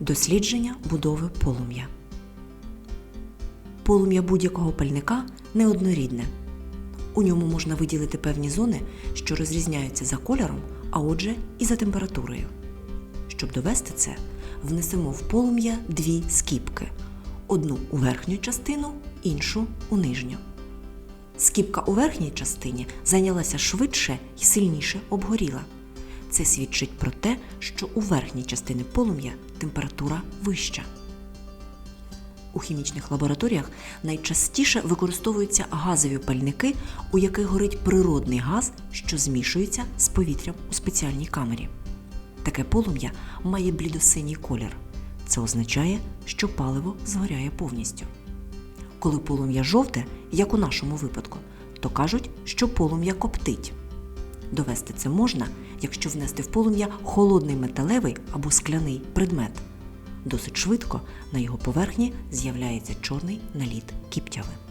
Дослідження будови полум'я. Полум'я будь-якого пальника неоднорідне. У ньому можна виділити певні зони, що розрізняються за кольором, а отже, і за температурою. Щоб довести це, внесемо в полум'я дві скіпки: одну у верхню частину, іншу у нижню. Скіпка у верхній частині зайнялася швидше і сильніше обгоріла. Це свідчить про те, що у верхній частині полум'я температура вища. У хімічних лабораторіях найчастіше використовуються газові пальники, у яких горить природний газ, що змішується з повітрям у спеціальній камері. Таке полум'я має блідосиній колір. Це означає, що паливо згоряє повністю. Коли полум'я жовте, як у нашому випадку, то кажуть, що полум'я коптить. Довести це можна, якщо внести в полум'я холодний металевий або скляний предмет. Досить швидко на його поверхні з'являється чорний наліт кіптяви.